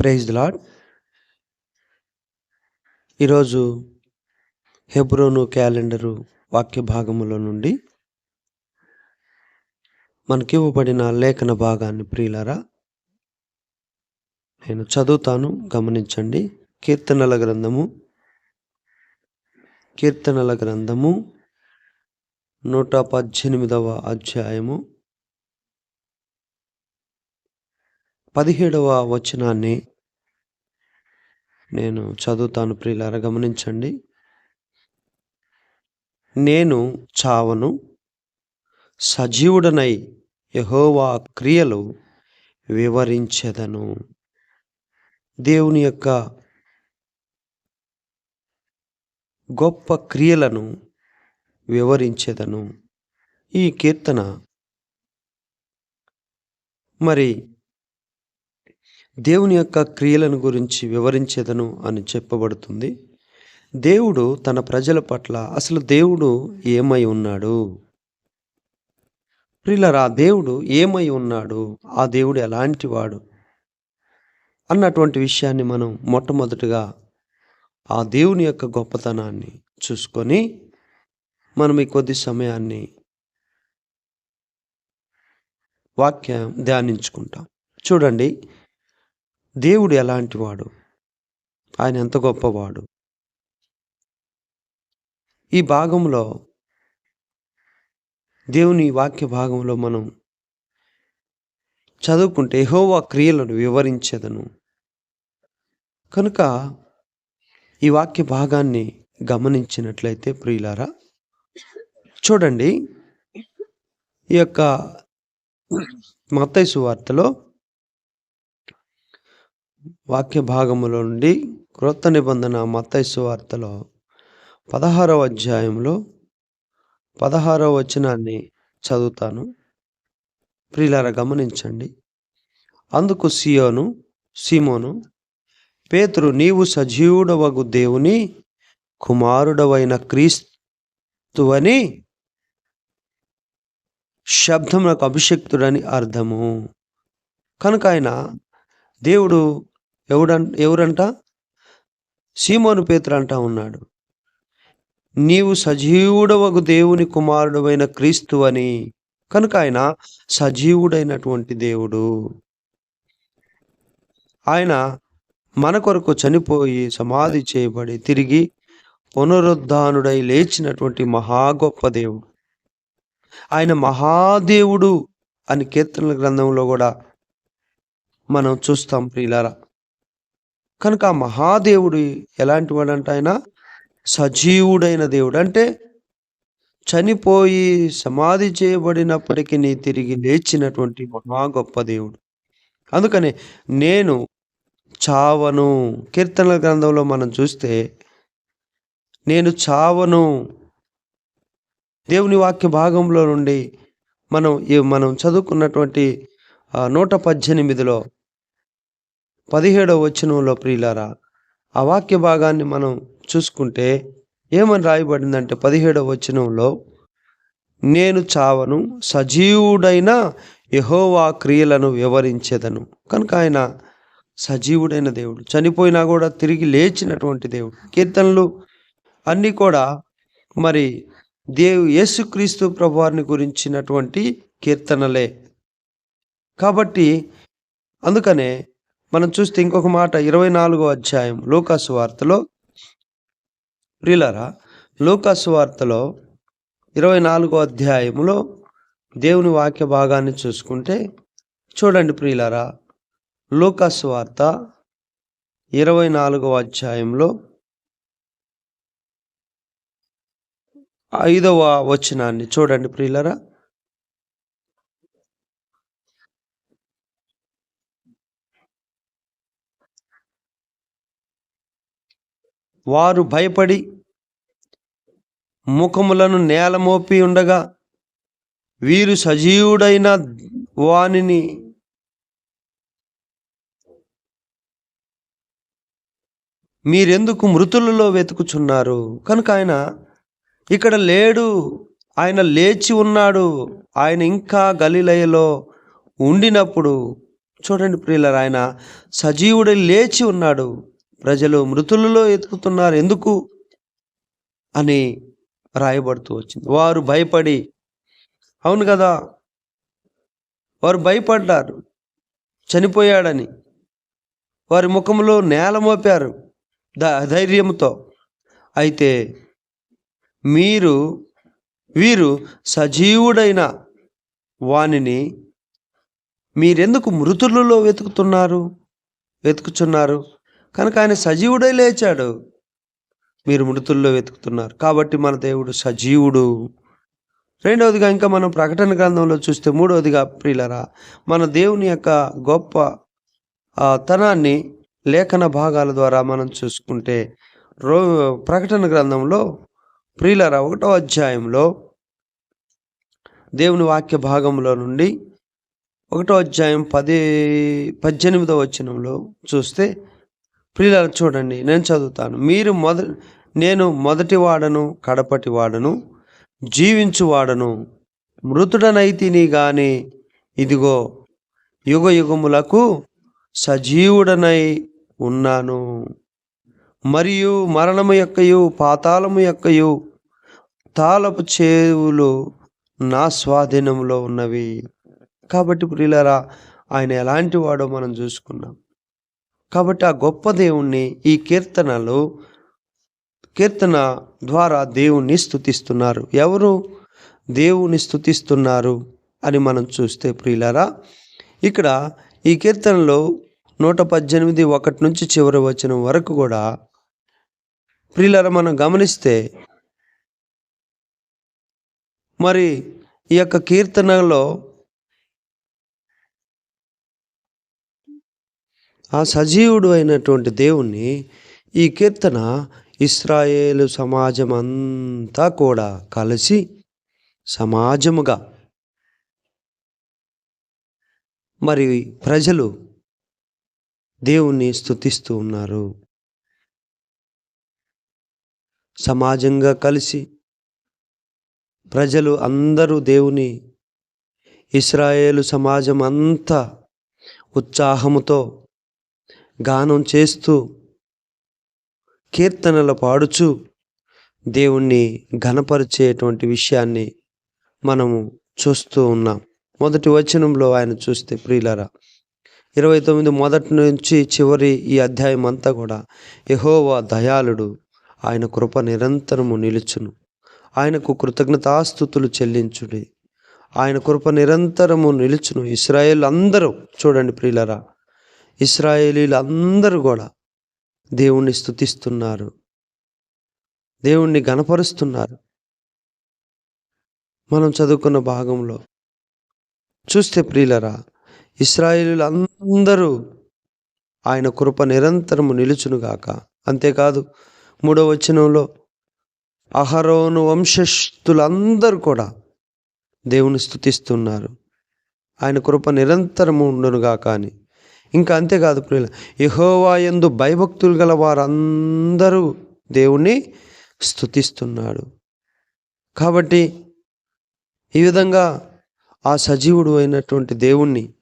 Praise lord ఈరోజు హెబ్రోను calendar వాక్య భాగములో నుండి మనకి ఇవ్వబడిన లేఖన భాగాన్ని ప్రియులరా నేను చదువుతాను గమనించండి. కీర్తనల గ్రంథము కీర్తనల గ్రంథము నూట పద్దెనిమిదవ అధ్యాయము. పదిహేడవ వచనాన్ని నేను చదువుతాను ప్రియులారా గమనించండి. నేను చావను సజీవుడనై యహోవా క్రియలు వివరించెదను. దేవుని యొక్క గొప్ప క్రియలను వివరించెదను. ఈ కీర్తన మరి దేవుని యొక్క క్రియలను గురించి వివరించేదను అని చెప్పబడుతుంది. దేవుడు తన ప్రజల పట్ల అసలు దేవుడు ఏమై ఉన్నాడు? ప్రిలరా దేవుడు ఏమై ఉన్నాడు? ఆ దేవుడు ఎలాంటి వాడు? అన్నటువంటి విషయాన్ని మనం మొట్టమొదటిగా ఆ దేవుని యొక్క గొప్పతనాన్ని చూసుకొని మనం ఈ కొద్ది సమయాన్ని వాక్యం ధ్యానించుకుంటాం. చూడండి దేవుడు ఎలాంటి వాడు ఆయన ఎంత గొప్పవాడు? ఈ భాగంలో దేవుని వాక్య భాగంలో మనం చదువుకుంటే ఎహోవా క్రియలను వివరించేదను. కనుక ఈ వాక్య భాగాన్ని గమనించినట్లయితే ప్రియులారా చూడండి ఈ యొక్క మతైసు వార్తలో వాక్య భాగములో నుండి క్రొత్త నిబంధన మత్తైసు వార్తలో పదహారవ అధ్యాయంలో పదహారవ వచనాన్ని చదువుతాను. ప్రియులారా గమనించండి. అందుకు సియోను సీమోను పేతురు నీవు సజీవుడవగు దేవుని కుమారుడవైన క్రీస్తువని శబ్దమునకు అభిషక్తుడని అర్థము. కనుక ఆయన దేవుడు ఎవడంట ఎవరంట? సీమోను పేతురు అంటా ఉన్నాడు. నీవు సజీవుడవగు దేవుని కుమారుడవైన క్రీస్తు అని. కనుక ఆయన సజీవుడైనటువంటి దేవుడు. ఆయన మన కొరకు చనిపోయి సమాధి చేయబడి తిరిగి పునరుద్ధానుడై లేచినటువంటి మహా గొప్ప దేవుడు. ఆయన మహాదేవుడు అని కీర్తనల గ్రంథంలో కూడా మనం చూస్తాం ప్రియులారా. కనుక ఆ మహాదేవుడు ఎలాంటి వాడంట ఆయన? సజీవుడైన దేవుడు. అంటే చనిపోయి సమాధి చేయబడినప్పటికీ నీ తిరిగి లేచినటువంటి మహా గొప్ప దేవుడు. అందుకని నేను చావను. కీర్తనల గ్రంథంలో మనం చూస్తే నేను చావను. దేవుని వాక్య భాగంలో నుండి మనం మనం చదువుకున్నటువంటి నూట పద్దెనిమిదిలో పదిహేడవ వచనంలో ప్రియులారా ఆ వాక్య భాగాన్ని మనం చూసుకుంటే ఏమని రాయబడిందంటే పదిహేడవ వచనంలో నేను చావను సజీవుడైన యహోవా క్రియలను వివరించేదను. కనుక ఆయన సజీవుడైన దేవుడు చనిపోయినా కూడా తిరిగి లేచినటువంటి దేవుడు. కీర్తనలు అన్నీ కూడా మరి దేవు యేసుక్రీస్తు ప్రభువారిని గురించినటువంటి కీర్తనలే. కాబట్టి అందుకనే మనం చూస్తే ఇంకొక మాట ఇరవై నాలుగో అధ్యాయం లోకాసు వార్తలో. ప్రియులారా లోకాసు వార్తలో ఇరవై నాలుగో అధ్యాయంలో దేవుని వాక్య భాగాన్ని చూసుకుంటే చూడండి ప్రియులారా లోకాసు వార్త ఇరవై నాలుగవ అధ్యాయంలో ఐదవ వచనాన్ని చూడండి ప్రియులరా. వారు భయపడి ముఖములను నేల మోపి ఉండగా వీరు సజీవుడైన వానిని మీరెందుకు మృతులలో వెతుకుచున్నారు? కనుక ఆయన ఇక్కడ లేడు ఆయన లేచి ఉన్నాడు ఆయన ఇంకా గలిలయలో ఉండినప్పుడు చూడండి ప్రియులర్ ఆయన సజీవుడై లేచి ఉన్నాడు. ప్రజలు మృతులలో ఎతుకుతున్నారు ఎందుకు? అని రాయబడుతూ వచ్చింది. వారు భయపడి అవును కదా వారు భయపడ్డారు చనిపోయాడని. వారి ముఖంలో నేల మోపారు ద ధైర్యంతో. అయితే మీరు వీరు సజీవుడైన వానిని మీరెందుకు మృతులలో వెతుకుతున్నారు వెతుకుచున్నారు? కనుక ఆయన సజీవుడై లేచాడు. మీరు మృతుల్లో వెతుకుతున్నారు. కాబట్టి మన దేవుడు సజీవుడు. రెండవదిగా ఇంకా మనం ప్రకటన గ్రంథంలో చూస్తే మూడవదిగా ప్రియులరా మన దేవుని యొక్క గొప్ప ఆ, తనాన్ని లేఖన భాగాల ద్వారా మనం చూసుకుంటే రో ప్రకటన గ్రంథంలో ప్రియులరా ఒకటో అధ్యాయంలో దేవుని వాక్య భాగంలో నుండి ఒకటో అధ్యాయం పది పద్దెనిమిదో వచనంలో చూస్తే ప్రియుల చూడండి నేను చదువుతాను. మీరు మొద నేను మొదటి వాడను కడపటి వాడను జీవించువాడను మృతుడనైతిని గాని ఇదిగో యుగ యుగములకు సజీవుడనై ఉన్నాను. మరియు మరణము యొక్కయు పాతాళము యొక్కయు తాళపు చేవులు నా స్వాధీనంలో ఉన్నవి. కాబట్టి ప్రియులరా ఆయన ఎలాంటి వాడో మనం చూసుకున్నాం కాబట్టి ఆ గొప్ప దేవుణ్ణి ఈ కీర్తనలో కీర్తన ద్వారా దేవుణ్ణి స్థుతిస్తున్నారు ఎవరు దేవుని స్థుతిస్తున్నారు అని మనం చూస్తే ప్రియులారా ఇక్కడ ఈ కీర్తనలో నూట పద్దెనిమిది ఒకటి నుంచి చివరి వచ్చిన వరకు కూడా ప్రియులారా మనం గమనిస్తే మరి ఈ యొక్క కీర్తనలో ఆ సజీవుడు అయినటువంటి దేవుణ్ణి ఈ కీర్తన ఇస్రాయేలు సమాజం అంతా కూడా కలిసి సమాజముగా మరి ప్రజలు దేవుణ్ణి స్తుతిస్తూ ఉన్నారు. సమాజంగా కలిసి ప్రజలు అందరూ దేవుని ఇస్రాయేలు సమాజం అంతా ఉత్సాహముతో గానం చేస్తూ కీర్తనలు పాడుచు దేవుణ్ణి ఘనపరిచేటువంటి విషయాన్ని మనము చూస్తూ ఉన్నాం. మొదటి వచనంలో ఆయన చూస్తే ప్రియులరా ఇరవై తొమ్మిది మొదటి నుంచి చివరి ఈ అధ్యాయం అంతా కూడా యహోవా దయాళుడు ఆయన కృప నిరంతరము నిలుచును. ఆయనకు కృతజ్ఞతాస్థుతులు చెల్లించుడి. ఆయన కృప నిరంతరము నిలుచును. ఇస్రాయేల్ అందరూ చూడండి ప్రియులరా ఇస్రాయేలీలు అందరూ కూడా దేవుణ్ణి స్థుతిస్తున్నారు దేవుణ్ణి గణపరుస్తున్నారు మనం చదువుకున్న భాగంలో చూస్తే ప్రియులరా ఇస్రాయేలీలు అందరూ ఆయన కృప నిరంతరము నిలుచునుగాక అంతేకాదు మూడో వచనంలో అహరోను వంశస్థులందరూ కూడా దేవుని స్థుతిస్తున్నారు ఆయన కృప నిరంతరము ఉండునుగాక అని. ఇంకా అంతేకాదు ప్రియుల యహోవా ఎందు భయభక్తులు గల వారందరూ దేవుణ్ణి స్థుతిస్తున్నాడు కాబట్టి ఈ విధంగా ఆ సజీవుడు అయినటువంటి దేవుణ్ణి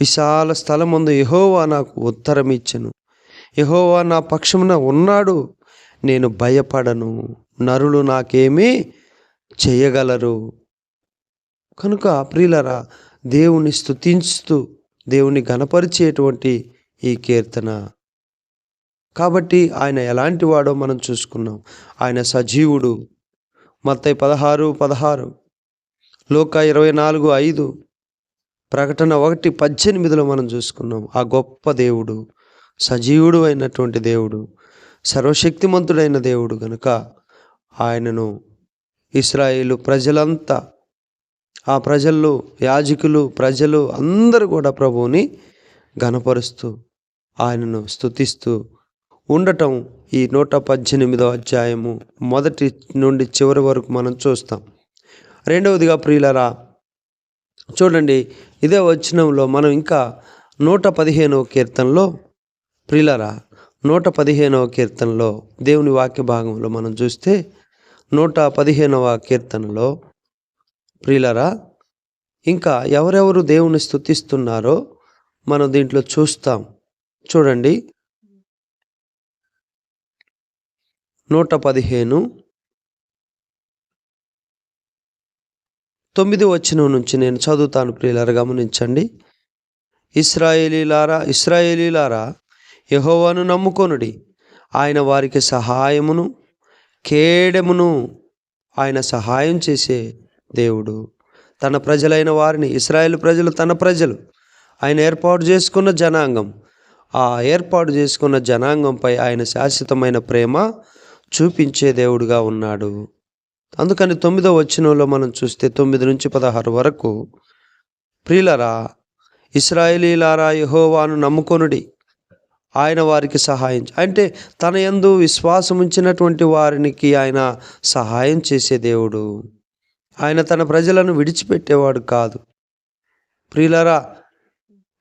విశాల స్థలమందు యహోవా నాకు ఉత్తరం ఇచ్చను యహోవా నా పక్షమున ఉన్నాడు నేను భయపడను నరులు నాకేమీ చేయగలరు. కనుక ప్రియులరా దేవుని స్థుతిస్తూ దేవుని ఘనపరిచేటువంటి ఈ కీర్తన. కాబట్టి ఆయన ఎలాంటి వాడో మనం చూసుకున్నాం. ఆయన సజీవుడు. మత్తయి పదహారు పదహారు. లోక ఇరవై నాలుగు ఐదు. ప్రకటన ఒకటి పద్దెనిమిదిలో మనం చూసుకున్నాం. ఆ గొప్ప దేవుడు సజీవుడు అయినటువంటి దేవుడు సర్వశక్తిమంతుడైన దేవుడు గనుక ఆయనను ఇస్రాయేలు ప్రజలంతా ఆ ప్రజల్లో యాజకులు ప్రజలు అందరూ కూడా ప్రభువుని ఘనపరుస్తూ ఆయనను స్తుతిస్తూ ఉండటం ఈ నూట పద్దెనిమిదో అధ్యాయము మొదటి నుండి చివరి వరకు మనం చూస్తాం. రెండవదిగా ప్రియులరా చూడండి ఇదే వచనంలో మనం ఇంకా నూట పదిహేనవ కీర్తనలో ప్రియులరా నూట పదిహేనవ కీర్తనలో దేవుని వాక్య భాగంలో మనం చూస్తే నూట పదిహేనవ కీర్తనలో ప్రియులరా ఇంకా ఎవరెవరు దేవుని స్థుతిస్తున్నారో మనం దీంట్లో చూస్తాం. చూడండి. నూట పదిహేను. తొమ్మిది వచ్చిన నుంచి నేను చదువుతాను ప్రియులారా గమనించండి. ఇస్రాయేలీలారా ఇస్రాయేలీలారా యహోవాను నమ్ముకొనుడి. ఆయన వారికి సహాయమును కేడమును ఆయన సహాయం చేసే దేవుడు. తన ప్రజలైన వారిని ఇస్రాయేల్ ప్రజలు తన ప్రజలు. ఆయన ఏర్పాటు చేసుకున్న జనాంగం. ఆ ఏర్పాటు చేసుకున్న జనాంగంపై ఆయన శాశ్వతమైన ప్రేమ చూపించే దేవుడుగా ఉన్నాడు. అందుకని తొమ్మిదో వచనంలో మనం చూస్తే తొమ్మిది నుంచి పదహారు వరకు ప్రియులరా ఇస్రాయేలీలారా యహోవాను నమ్ముకొనుడి. ఆయన వారికి సహాయం అంటే తన యందు విశ్వాసం ఉంచినటువంటి వారికి ఆయన సహాయం చేసే దేవుడు. ఆయన తన ప్రజలను విడిచిపెట్టేవాడు కాదు. ప్రియులరా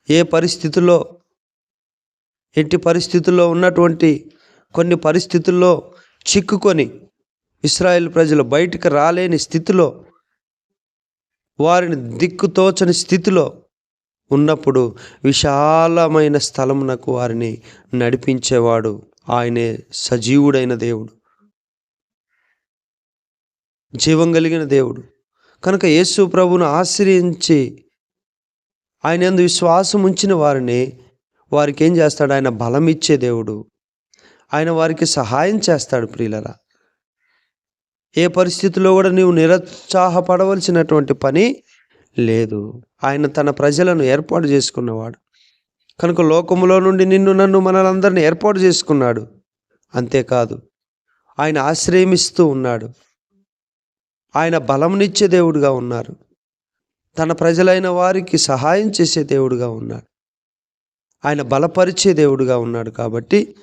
ఏ పరిస్థితుల్లో ఎట్టి పరిస్థితుల్లో ఉన్నటువంటి కొన్ని పరిస్థితుల్లో చిక్కుకొని ఇస్రాయేల్ ప్రజలు బయటికి రాలేని స్థితిలో వారిని దిక్కుతోచని స్థితిలో ఉన్నప్పుడు విశాలమైన స్థలమునకు వారిని నడిపించేవాడు. ఆయనే సజీవుడైన దేవుడు. జీవం కలిగిన దేవుడు. కనుక యేసు ప్రభును ఆశ్రయించి ఆయన ఎందు విశ్వాసం ఉంచిన వారిని వారికి ఏం చేస్తాడు? ఆయన బలం ఇచ్చే దేవుడు. ఆయన వారికి సహాయం చేస్తాడు ప్రియులరా. ఏ పరిస్థితిలో కూడా నీవు నిరుత్సాహపడవలసినటువంటి పని లేదు. ఆయన తన ప్రజలను ఏర్పాటు చేసుకున్నవాడు. కనుక లోకములో నుండి నిన్ను నన్ను మనలందరిని ఏర్పాటు చేసుకున్నాడు. అంతేకాదు ఆయన ఆశ్రయమిస్తూ ఉన్నాడు. ఆయన బలంనిచ్చే దేవుడుగా ఉన్నారు. తన ప్రజలైన వారికి సహాయం చేసే దేవుడుగా ఉన్నాడు. ఆయన బలపరిచే దేవుడుగా ఉన్నాడు కాబట్టి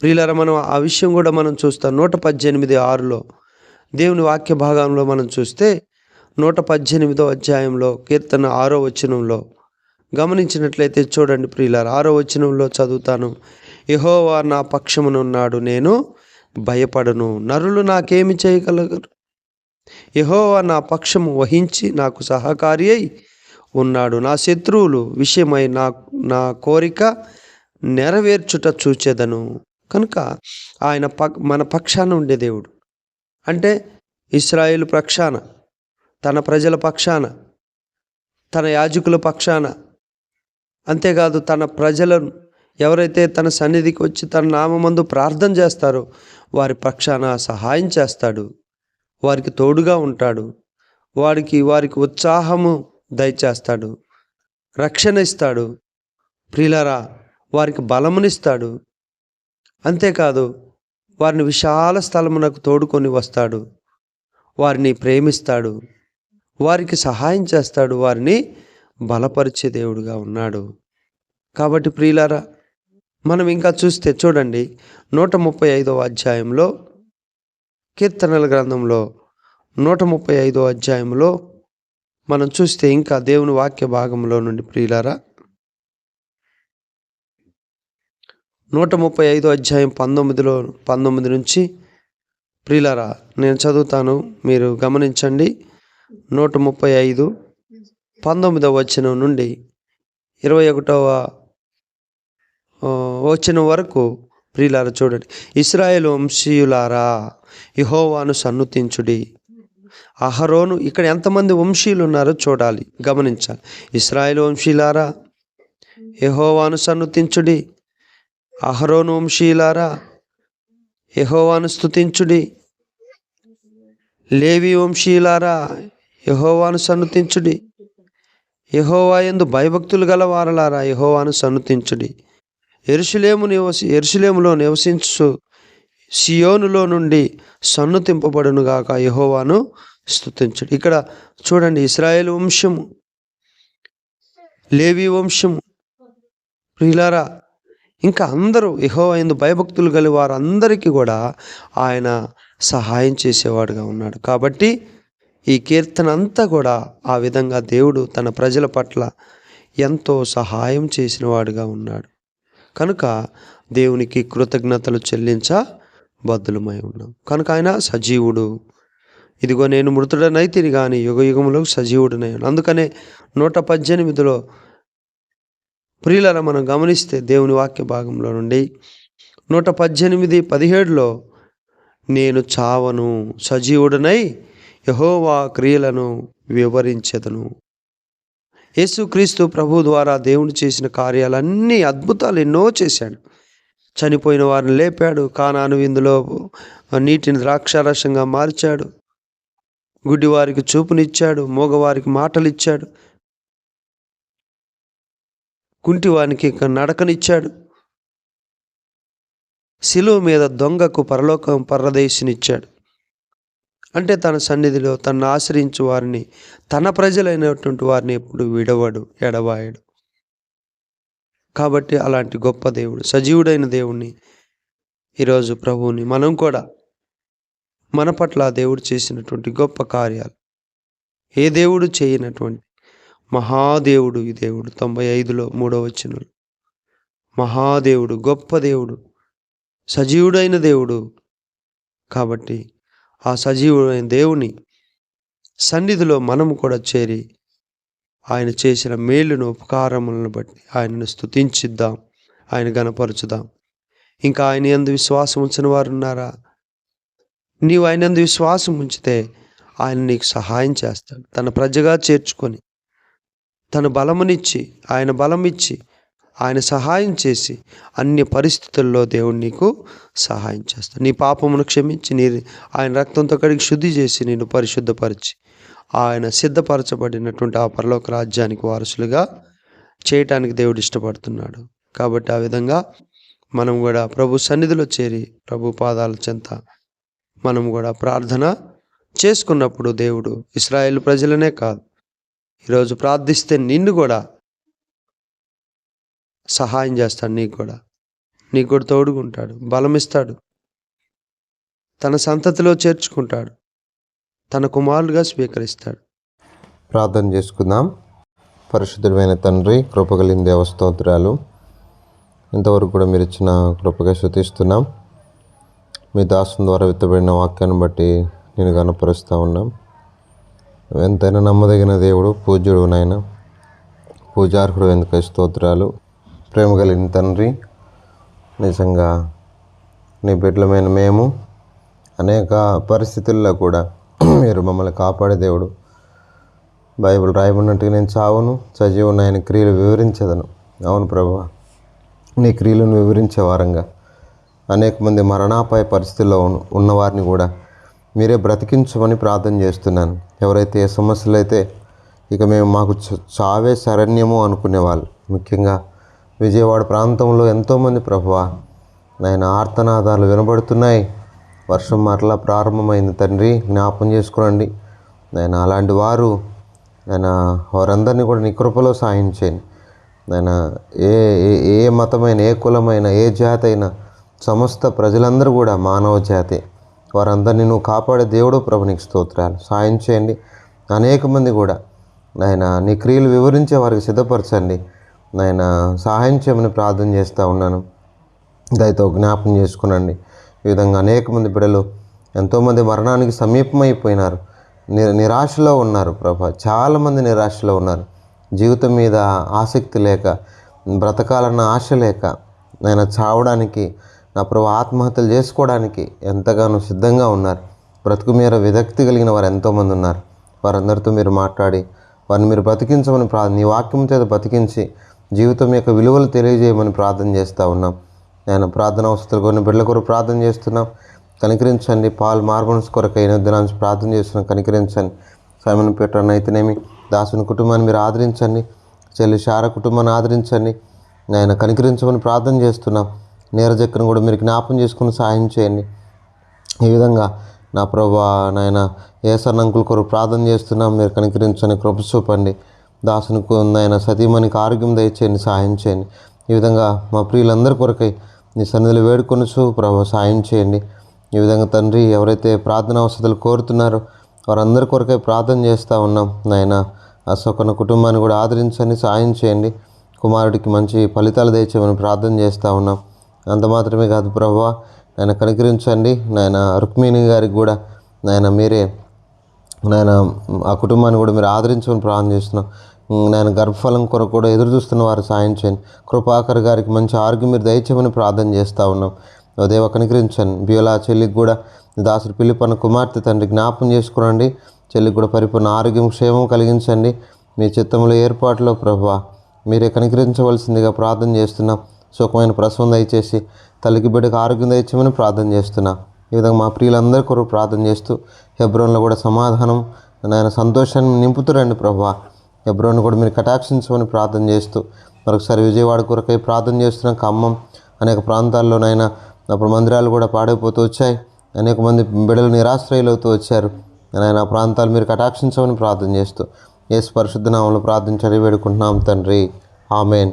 ప్రియులర మనం ఆ విషయం కూడా మనం చూస్తాం. నూట పద్దెనిమిది ఆరులో దేవుని వాక్య భాగంలో మనం చూస్తే నూట పద్దెనిమిదో అధ్యాయంలో కీర్తన ఆరో వచనంలో గమనించినట్లయితే చూడండి ప్రియులారు ఆరో వచనంలో చదువుతాను. యహోవా నా పక్షమునున్నాడు నేను భయపడను. నరులు నాకేమి చేయగలగరు యహోవా నా పక్షము వహించి నాకు సహకారి అయి ఉన్నాడు. నా శత్రువులు విషయమై నా నా కోరిక నెరవేర్చుట చూచెదను. కనుక ఆయన పక్ మన పక్షాన ఉండే దేవుడు. అంటే ఇస్రాయేల్ పక్షాన తన ప్రజల పక్షాన తన యాజకుల పక్షాన. అంతేకాదు తన ప్రజలను ఎవరైతే తన సన్నిధికి వచ్చి తన నామందు ప్రార్థన చేస్తారో వారి పక్షాన సహాయం చేస్తాడు. వారికి తోడుగా ఉంటాడు. వారికి వారికి ఉత్సాహము దయచేస్తాడు. రక్షణ ఇస్తాడు ప్రియులరా వారికి బలమునిస్తాడు. అంతేకాదు వారిని విశాల స్థలమునకు తోడుకొని వస్తాడు. వారిని ప్రేమిస్తాడు. వారికి సహాయం చేస్తాడు. వారిని బలపరిచే దేవుడుగా ఉన్నాడు. కాబట్టి ప్రియులారా మనం ఇంకా చూస్తే చూడండి నూట ముప్పై ఐదవ అధ్యాయంలో కీర్తనల గ్రంథంలో నూట ముప్పై ఐదో అధ్యాయంలో మనం చూస్తే ఇంకా దేవుని వాక్య భాగంలో నుండి ప్రియులారా నూట ముప్పై ఐదో అధ్యాయం పంతొమ్మిదిలో పంతొమ్మిది నుంచి ప్రియులారా నేను చదువుతాను మీరు గమనించండి. నూట ముప్పై ఐదు పంతొమ్మిదవ వచనం నుండి ఇరవై ఒకటవ వచనం వరకు ప్రియులారా చూడండి. ఇస్రాయేల్ వంశీయులారా యహోవాను సన్నుతించుడి. అహరోను ఇక్కడ ఎంతమంది వంశీయులు ఉన్నారో చూడాలి గమనించాలి. ఇస్రాయేల్ వంశీయులారా యహోవాను సన్నుతించుడి. అహరోను వంశీయులారా యహోవాను స్తుతించుడి. లేవి వంశీయులారా యహోవాను సన్నుతించుడి. యహోవా ఎందు భయభక్తులు గల వారలారా యహోవాను సన్నుతించుడి. ఎరుషులేము నివసి ఎరుసలేములో నివసించు సియోనులో నుండి సన్నుతింపబడునుగాక యహోవాను స్థుతించడు ఇక్కడ చూడండి ఇస్రాయేల్ వంశము లేవి వంశము ప్రియులారా ఇంకా అందరూ యెహోవా అయింది భయభక్తులు గల వారందరికీ కూడా ఆయన సహాయం చేసేవాడుగా ఉన్నాడు. కాబట్టి ఈ కీర్తన అంతా కూడా ఆ విధంగా దేవుడు తన ప్రజల పట్ల ఎంతో సహాయం చేసినవాడుగా ఉన్నాడు. కనుక దేవునికి కృతజ్ఞతలు చెల్లించ బద్దులమై ఉన్నాం. కనుక ఆయన సజీవుడు. ఇదిగో నేను మృతుడనైతిని కానీ యుగ యుగములకు సజీవుడనై అందుకనే నూట పద్దెనిమిదిలో ప్రియులను మనం గమనిస్తే దేవుని వాక్య భాగంలో నుండి నూట పద్దెనిమిది పదిహేడులో నేను చావను సజీవుడనై యహోవా క్రియలను వివరించెదను. యేసుక్రీస్తు ప్రభు ద్వారా దేవుడు చేసిన కార్యాలన్నీ అద్భుతాలు ఎన్నో చేశాడు. చనిపోయిన వారిని లేపాడు కానాను విందులో నీటిని ద్రాక్షారసంగా మార్చాడు గుడ్డివారికి చూపునిచ్చాడు మూగవారికి మాటలు ఇచ్చాడు కుంటివానికి నడకనిచ్చాడు. శిలువ మీద దొంగకు పరలోకం పరదేశినిచ్చాడు. అంటే తన సన్నిధిలో తనను ఆశ్రయించు వారిని తన ప్రజలైనటువంటి వారిని ఎప్పుడు విడవడు ఎడవాయడు కాబట్టి అలాంటి గొప్ప దేవుడు సజీవుడైన దేవుణ్ణి ఈరోజు ప్రభువుని మనం కూడా మన పట్ల దేవుడు చేసినటువంటి గొప్ప కార్యాలు. ఏ దేవుడు చేయనటువంటి మహాదేవుడు ఈ దేవుడు. తొంభై ఐదులో మూడో వచ్చిన మహాదేవుడు గొప్ప దేవుడు సజీవుడైన దేవుడు కాబట్టి ఆ సజీవుడైన దేవుని సన్నిధిలో మనము కూడా చేరి ఆయన చేసిన మేలును ఉపకారములను బట్టి ఆయనను స్తుతించిద్దాం ఆయన గనపరచుదాం ఇంకా ఆయన ఎందు విశ్వాసం ఉంచిన వారు ఉన్నారా? నీవు ఆయన ఎందు విశ్వాసం ఉంచితే ఆయన నీకు సహాయం చేస్తాడు. తన ప్రజగా చేర్చుకొని తన బలమునిచ్చి ఆయన బలమిచ్చి ఆయన సహాయం చేసి అన్ని పరిస్థితుల్లో దేవుడు నీకు సహాయం చేస్తాడు. నీ పాపమును క్షమించి నీ ఆయన రక్తంతో కడిగి శుద్ధి చేసి నేను పరిశుద్ధపరిచి ఆయన సిద్ధపరచబడినటువంటి ఆ పరలోక రాజ్యానికి వారసులుగా చేయటానికి దేవుడు ఇష్టపడుతున్నాడు. కాబట్టి ఆ విధంగా మనం కూడా ప్రభు సన్నిధిలో చేరి ప్రభు పాదాల చెంత మనం కూడా ప్రార్థన చేసుకున్నప్పుడు దేవుడు ఇస్రాయేల్ ప్రజలనే కాదు ఈరోజు ప్రార్థిస్తే నిన్ను కూడా సహాయం చేస్తాడు నీకు కూడా. నీకు కూడా తోడుకుంటాడు బలమిస్తాడు. తన సంతతిలో చేర్చుకుంటాడు. తన కుమారులుగా స్వీకరిస్తాడు. ప్రార్థన చేసుకుందాం. పరిశుద్ధుడైన తండ్రి కృపగలిగిన దేవస్తోత్రాలు ఇంతవరకు కూడా మీరు ఇచ్చిన కృపగా శృతిస్తున్నాం మీ దాసం ద్వారా విత్తబడిన వాక్యాన్ని బట్టి నేను కనపరుస్తూ ఉన్నాం. ఎంతైనా నమ్మదగిన దేవుడు పూజ్యుడు నాయన పూజార్హుడు ఎందుకు స్తోత్రాలు. ప్రేమ కలిగిన తండ్రి నిజంగా నీ బిడ్డలమైన మేము అనేక పరిస్థితుల్లో కూడా మీరు మమ్మల్ని కాపాడే దేవుడు. బైబిల్ రాయబడినట్టుగా నేను చావును సజీవును ఆయన క్రియలు వివరించదను. అవును ప్రభు నీ క్రియలను వివరించే వారంగా అనేక మంది మరణాపాయ పరిస్థితుల్లో ఉన్నవారిని కూడా మీరే బ్రతికించమని ప్రార్థన చేస్తున్నాను. ఎవరైతే ఏ సమస్యలు అయితే ఇక మేము మాకు చ- చావే శరణ్యము అనుకునేవాళ్ళు ముఖ్యంగా విజయవాడ ప్రాంతంలో ఎంతోమంది ప్రభువా నాయన ఆర్తనాదాలు వినబడుతున్నాయి. వర్షం మరలా ప్రారంభమైంది తండ్రి జ్ఞాపం చేసుకోనండి. నేను అలాంటి వారు నేను వారందరినీ కూడా నీ కృపలో సాయం చేయండి నేను ఏ ఏ- ఏ మతమైన ఏ కులమైన ఏ జాతి అయినా సమస్త ప్రజలందరూ కూడా మానవ జాతి. వారందరినీ నువ్వు కాపాడే దేవుడు ప్రభునికి స్తోత్రాలు. సాయం చేయండి. అనేక మంది కూడా నాయన నీ క్రియలు వివరించే వారికి సిద్ధపరచండి. నాయన సహాయం చేయమని ప్రార్థన చేస్తూ ఉన్నాను. దయతో జ్ఞాపం చేసుకునండి. ఈ విధంగా అనేక మంది బిడ్డలు ఎంతోమంది మరణానికి సమీపమైపోయినారు. ని నిరాశలో ఉన్నారు ప్రభా. చాలామంది నిరాశలో ఉన్నారు. జీవితం మీద ఆసక్తి లేక బ్రతకాలన్న ఆశ లేక నేను చావడానికి నా ప్రభు ఆత్మహత్యలు చేసుకోవడానికి ఎంతగానో సిద్ధంగా ఉన్నారు. బ్రతుకు మీద విరక్తి కలిగిన వారు ఎంతోమంది ఉన్నారు. వారందరితో మీరు మాట్లాడి వారిని మీరు బ్రతికించమని ప్రా నీ వాక్యం చేత బతికించి జీవితం యొక్క విలువలు తెలియజేయమని ప్రార్థన చేస్తూ ఉన్నాం. నేను ప్రార్థన అవసరాలు కొన్ని బిడ్డల కొరకు ప్రార్థన చేస్తున్నాం. కనికరించండి. పాల్ మార్బన్స్ కొరకు అయిన దినాన్ని ప్రార్థన చేస్తున్నాం. కనికరించండి. సమయం పీటర్ అయితేనేమి దాసుని కుటుంబాన్ని మీరు ఆదరించండి. చెల్లి శార కుటుంబాన్ని ఆదరించండి. నేను కనికరించమని ప్రార్థన చేస్తున్నాం. నీరజక్కను కూడా మీరు జ్ఞాపం చేసుకుని సాయం చేయండి. ఈ విధంగా నా ప్రభా నాయన ఏ అంకుల్ కొరకు ప్రార్థన చేస్తున్నాం. మీరు కనికరించని కృప చూపండి. దాసునికి నాయన సతీమణికి ఆరోగ్యం దయచేయండి సాయం చేయండి. ఈ విధంగా మా ప్రియులందరి కొరకై నీ సన్నిధిలో వేడుకొనుచు ప్రభు సాయం చేయండి. ఈ విధంగా తండ్రి ఎవరైతే ప్రార్థన అవసరాలు కోరుతున్నారో వారందరి కొరకై ప్రార్థన చేస్తూ ఉన్నాం. నాయన అశోకన కుటుంబాన్ని కూడా ఆదరించండి సాయం చేయండి. కుమారుడికి మంచి ఫలితాలు తెచ్చామని ప్రార్థన చేస్తూ ఉన్నాం. అంత మాత్రమే కాదు ప్రభా నాయన కనికరించండి. నాయన రుక్మిణి గారికి కూడా నాయన మీరే నాయన ఆ కుటుంబాన్ని కూడా మీరు ఆదరించమని ప్రార్థన చేస్తున్నాం. నేను గర్భఫలం కొరకు కూడా ఎదురు చూస్తున్న వారు సాయం చేయండి. కృపాకర్ గారికి మంచి ఆరోగ్యం మీరు దయచేయమని ప్రార్థన చేస్తూ ఉన్నాం. ఓ దేవ కనికరించండి. బియోలా చెల్లికి కూడా దాసుడు పిలిపన్న కుమార్తె తండ్రి జ్ఞాపం చేసుకురండి చెల్లికి కూడా పరిపూర్ణ ఆరోగ్యం క్షేమం కలిగించండి. మీ చిత్తంలో ఏర్పాట్లో ప్రభా మీరే కనికరించవలసిందిగా ప్రార్థన చేస్తున్నాం. సుఖమైన ప్రసవం దయచేసి తల్లికి బిడ్డకు ఆరోగ్యం దయచేయమని ప్రార్థన చేస్తున్నాను ఈ విధంగా మా ప్రియులందరి కొరకు ప్రార్థన చేస్తూ హెబ్రోన్లో కూడా సమాధానం నాయన సంతోషాన్ని నింపుతురండి ప్రభా. హెబ్రోన్ కూడా మీరు కటాక్షించమని ప్రార్థన చేస్తూ మరొకసారి విజయవాడ కొరకై ప్రార్థన చేస్తున్నాం. ఖమ్మం అనేక ప్రాంతాల్లోనైనా అప్పుడు మందిరాలు కూడా పాడైపోతూ వచ్చాయి. అనేక మంది బిడలు నిరాశ్రయులు అవుతూ వచ్చారు. నాయన ఆ ప్రాంతాలు మీరు కటాక్షించమని ప్రార్థన చేస్తూ యేసు పరిశుద్ధనామంలో నామంలో ప్రార్థించడి వేడుకుంటున్నాం తండ్రి. ఆమెన్.